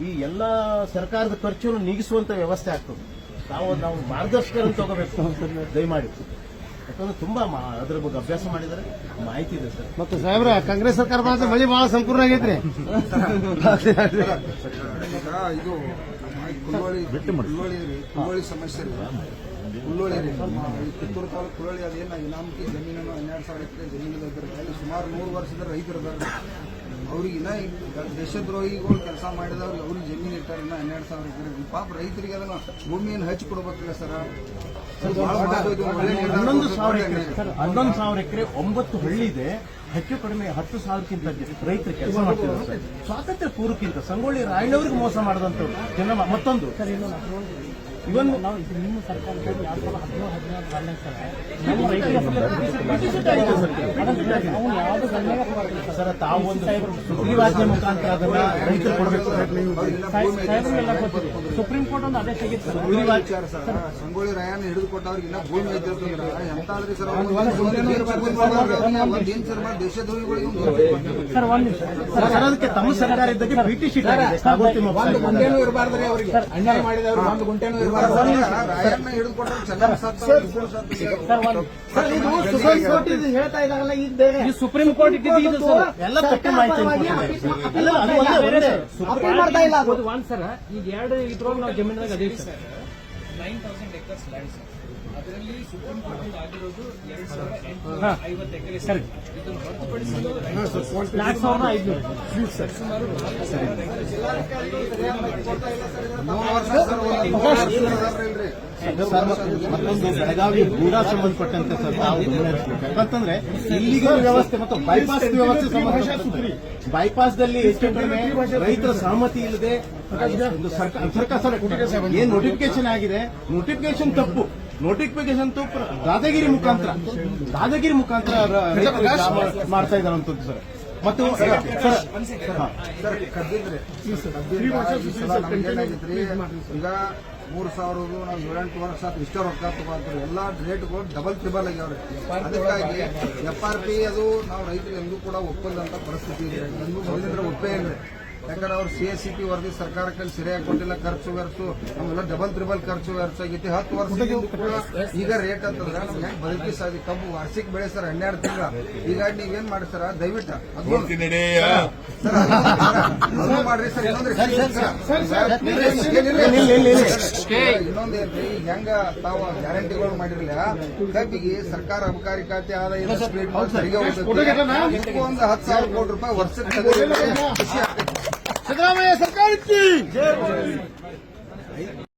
ಈ ಎಲ್ಲ ಸರ್ಕಾರದ ಖರ್ಚನ್ನು ನೀಗಿಸುವಂತ ವ್ಯವಸ್ಥೆ ಆಗ್ತದೆ. ನಾವು ನಾವು ಮಾರ್ಗದರ್ಶಕರನ್ನು ತಗೋಬೇಕು ದಯಮಾಡಿ. ಯಾಕಂದ್ರೆ ತುಂಬಾ ಮಾ- ಅದ್ರ ಬಗ್ಗೆ ಅಭ್ಯಾಸ ಮಾಡಿದರೆ ಮಾಹಿತಿ ಇದೆ ಸರ್. ಮತ್ತು ಸಾಹೇಬ್ರ ಕಾಂಗ್ರೆಸ್ ಸರ್ಕಾರ ಬಂದ್ರೆ ಮಳೆ ಬಹಳ ಸಂಪೂರ್ಣ ಆಗೈತ್ರಿ. ಇದು ಕುಳ್ಳೋಳಿ ಕುಳ್ಳೋಳಿ ರೀ ಸಮಸ್ಯೆ ಕುಳ್ಳೋಳಿ ಕಿತ್ತೂರು ತಾಲೂಕು ಕುಳ್ಳೋಳಿ ಅದೇನ ಇನಾಮಕಿ ಜಮೀನನ್ನು ಹನ್ನೆರಡು ಸಾವಿರ ಎಕರೆ ಜಮೀನು ಇದ್ದಾರೆ ಅಲ್ಲಿ ಸುಮಾರು ನೂರು ವರ್ಷದ ರೈತರು ಇದ್ದಾರೆ ಅವ್ರಿಗೆ ಇನ್ನ ಈ ದೇಶದ್ರೋಹಿಗಳು ಕೆಲಸ ಮಾಡಿದವ್ರಿಗೆ ಅವ್ರಿಗೆ ಜಮೀನು ಇರ್ತಾರೆ ಇನ್ನ ಹನ್ನೆರಡು ಸಾವಿರ ಎಕರೆ. ಪಾಪ ರೈತರಿಗೆ ಅದನ್ನ ಭೂಮಿಯನ್ನು ಹಚ್ಚಿ ಕೊಡ್ಬೇಕಲ್ಲ ಸರ್? ಹನ್ನೊಂದು ಸಾವಿರ ಎಕರೆ ಹನ್ನೊಂದು ಸಾವಿರ ಎಕರೆ ಒಂಬತ್ತು ಹಳ್ಳಿ ಇದೆ ಹೆಚ್ಚು ಕಡಿಮೆ ಹತ್ತು ಸಾವಿರಕ್ಕಿಂತ ರೈತರು ಕೆಲಸ ಮಾಡ್ತಿದ್ದಾರೆ ಸ್ವಾತಂತ್ರ್ಯ ಪೂರ್ವಕ್ಕಿಂತ ಸಂಗೊಳ್ಳಿ ರಾಯಣ್ಣವ್ರಿಗೆ ಮೋಸ ಮಾಡಿದಂಥವ್ರು. ಜನ ಮತ್ತೊಂದು. ಇವನ್ ನಾವು ನಿಮ್ಮ ಬಂದಾಗ ಸರ್. ಸುಗ್ರೀವಾಜ್ಞೆ ಮುಖಾಂತರ ಅದನ್ನ ರೈತರು ಕೊಡಬೇಕು ಸಾಹೇಬ್ರಿಗೆಲ್ಲ ಗೊತ್ತಿದೆ. ಸುಪ್ರೀಂ ಕೋರ್ಟ್ ಒಂದು ಆದೇಶ ಆಗಿತ್ತು ಸರ್. ಸಂಗೊಳ್ಳಿ ರಾಯಣ್ಣ ಹಿಡಿದು ಕೊಟ್ಟವ್ರಿಗೆ ಇನ್ನ ಭೂಮಿ ಐತೆ ಅಂತಂದ್ರ ಎಂತಾದ್ರಿ ಸರ್ ಒಂದೇನ್ ಸರ್ ಮಾಡಿ ದೇಶದ್ರೋಹಿಗಳಿಗೆ ಒಂದು ಸರ್ ಒಂದು ನಿಮಿಷ. ಸರ್ ಅದಕ್ಕೆ ತಮ್ಮ ಸರ್ಕಾರ ಇದ್ದಕ್ಕೆ ಬ್ರಿಟಿಷ್ ತಿಮ್ಮಪ್ಪ ಗುಂಟೆನೂ ಇರಬಾರ್ದ್ರಿ ಅವರಿಗೆ. ಅನ್ಯಾಯ ಮಾಡಿದವರು ಒಂದು ಗುಂಟೆನೂ ಇರಬಾರ್ದು. ಹೇಳ್ತಾ ಇದಾಗಲ್ಲ ಈಗ ಬೇರೆ ಸುಪ್ರೀಂ ಕೋರ್ಟ್ ಇಟ್ಟಿದ್ದು ಎಲ್ಲ ತಪ್ಪು ಮಾಹಿತಿ. ಅಪೀಲ್ ಮಾಡ್ತಾ ಇಲ್ಲ ಅದು ಅದು ಒಂದ್ ಸರ್ ಈಗ ಎರಡು ಇದ್ರೊಳಗೆ ನಾವು ಜಮೀನದಾಗ ಅದೇ sir nine thousand acres land sir ಅದರಲ್ಲಿ ಸುಪ್ರೀಂ ಕೋರ್ಟ್ ಆಗಿರೋದು ಎರಡ್ ಸಾವಿರದ. ಎಂಟುನೂರ ಐವತ್ತು ಎಕರೆ ಸರ್. ಇದನ್ನು ಹೊರತುಪಡಿಸಿ ನಾಲ್ಕು ಸಾವಿರದ ಐದುನೂರು ಮೂರು ಮತ್ತೊಂದು ಬೆಳಗಾವಿ ಕೂಡ ಸಂಬಂಧಪಟ್ಟಂತೆ ಸರ್ ನಾವು. ಯಾಕಂತಂದ್ರೆ ಇಲ್ಲಿಗಲ್ ವ್ಯವಸ್ಥೆ ಮತ್ತು ಬೈಪಾಸ್ ವ್ಯವಸ್ಥೆ ಬೈಪಾಸ್ ದಲ್ಲಿ ಕಡಿಮೆ ರೈತರ ಸಹಮತಿ ಇಲ್ಲದೆ ಒಂದು ಸರ್ಕಾರ ಸರ್ಕಾರ ಸರ್ ಏನ್ ನೋಟಿಫಿಕೇಶನ್ ಆಗಿದೆ? ನೋಟಿಫಿಕೇಶನ್ ತಪ್ಪು. ನೋಟಿಫಿಕೇಶನ್ ತಪ್ಪು. ದಾದಾಗಿರಿ ಮುಖಾಂತರ. ದಾದಾಗಿರಿ ಮುಖಾಂತರ ಮಾಡ್ತಾ ಇದ್ದಾರಂತದ್ದು ಸರ್. ಮತ್ತು ಈಗ ಮೂರ್ ಸಾವಿರದು ನಾವು ಏಳೆಂಟು ವರ್ಷ ಇಷ್ಟ ರೊಕ್ಕ ತಗೊಂತೀವಿ ಎಲ್ಲ ರೇಟ್ಗಳು ಡಬಲ್ ಟ್ರಿಬಲ್ ಆಗ್ಯಾವ್ರಿ ಅದಕ್ಕಾಗಿ ಎಫ್ ಆರ್ ಪಿ ಅದು ನಾವು ರೈತರು ಎಂದೂ ಕೂಡ ಒಪ್ಪದಂತ ಪರಿಸ್ಥಿತಿ ಇದೆ. ಎಂದೂ ಮೊದಲಿಂದ್ರೆ ಒಪ್ಪೇ ಇಲ್ರಿ ಯಾಕಂದ್ರೆ ಅವ್ರು ಸಿ ಎಸ್ ಸಿ ಪಿ ವರದಿ ಸರ್ಕಾರಕ್ಕೆ ಸರಿಯಾಗಿ ಕೊಟ್ಟಿಲ್ಲ ಖರ್ಚು ವೆರ್ಸು ಆಮೇಲೆ ಡಬಲ್ ತ್ರಿಬಲ್ ಖರ್ಚು ವೆರ್ಸು ಆಗೈತಿ. ಹತ್ತು ವರ್ಷದಿಂದ ಕೂಡ ಈಗ ರೇಟ್ ಅಂತಂದ್ರೆ ನಮ್ಗೆ ಹೆಂಗ್ ಬದುಕಿ ಸಾಧಿ ಕಬ್ಬು ವಾರ್ಷಿಕ ಬೆಳೆ ಸರ್ ಹನ್ನೆರಡು ತಿಂಗಳ. ಈಗ ನೀವೇನ್ ಮಾಡಿ ಸರ್ ದಯವಿಟ್ಟು ಅದು ಮಾಡ್ರಿ ಸರ್ ಇನ್ನೊಂದ್ರಿ ಇನ್ನೊಂದೇನ್ರಿ ಹೆಂಗ ತಾವು ಗ್ಯಾರಂಟಿಗಳು ಮಾಡಿರಲಿಲ್ಲ? ಕಬ್ಬಿಗೆ ಸರ್ಕಾರ ಅಬಕಾರಿ ಖಾತೆ ಆದಾಯ ಒಂದು ಹತ್ತು ಸಾವಿರ ಕೋಟಿ ರೂಪಾಯಿ ವರ್ಷಕ್ಕೆ ಖುಷಿ ಆಗ್ತೈತಿ. ಸಿದ್ದರಾಮಯ್ಯ ಸರ್ಕಾರಕ್ಕೆ